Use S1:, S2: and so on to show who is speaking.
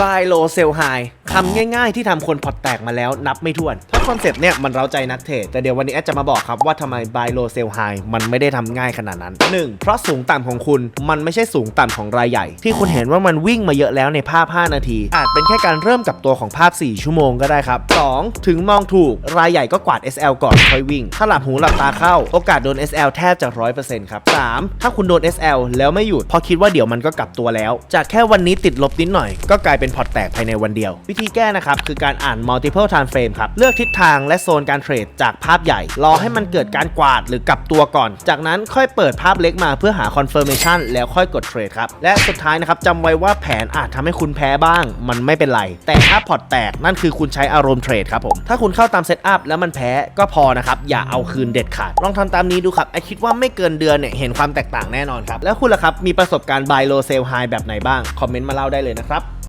S1: buy low sell high คำง่ายๆ ที่ทำคนพอดแตกมาแล้วนับไม่ถ้วน คอนเซปต์เนี่ยมันเร้าใจนักเทรดแต่เดี๋ยววันนี้แอดจะมาบอกครับว่าทำไม buy low sell high มันไม่ได้ทำง่ายขนาดนั้น 1. เพราะสูงต่ำของคุณมันไม่ใช่สูงต่ำของรายใหญ่ ที่คุณเห็นว่ามันวิ่งมาเยอะแล้วในภาพ 5 นาที อาจเป็นแค่การเริ่มกับตัวของภาพ 4 ชั่วโมงก็ได้ครับ 2. ถึงมองถูกรายใหญ่ก็กวาด SL ก่อนค่อยวิ่ง ถ้าหลับหูหลับตาเข้าโอกาสโดน SL แทบจะ100%ครับ 3. ถ้าคุณโดน SL แล้วไม่หยุดพราะคิดว่าเดี๋ยวมันก็กลับตัวแล้ว จากแค่วันนี้ติดลบนิดหน่อย ก็กลายเป็นพอร์ตแตกภายในวันเดียว วิธีแก้นะครับคือการอ่าน multiple time frame ครับเลือกทิศททางและโซนการเทรดจากภาพใหญ่ รอให้มันเกิดการกวาดหรือกลับตัวก่อน จากนั้นค่อยเปิดภาพเล็กมาเพื่อหา confirmation แล้วค่อยกดเทรดครับ และสุดท้ายนะครับจำไว้ว่าแผนอาจทำให้คุณแพ้บ้าง มันไม่เป็นไร แต่ถ้าพอร์ตแตกนั่นคือคุณใช้อารมณ์เทรดครับผม ถ้าคุณเข้าตามเซตอัพแล้วมันแพ้ก็พอนะครับ อย่าเอาคืนเด็ดขาด ลองทำตามนี้ดูครับไอคิดว่าไม่เกินเดือนเนี่ยเห็นความแตกต่างแน่นอนครับ แล้วคุณล่ะครับมีประสบการณ์ buy low sell high แบบไหนบ้าง คอมเมนต์มาเล่าได้เลยนะครับ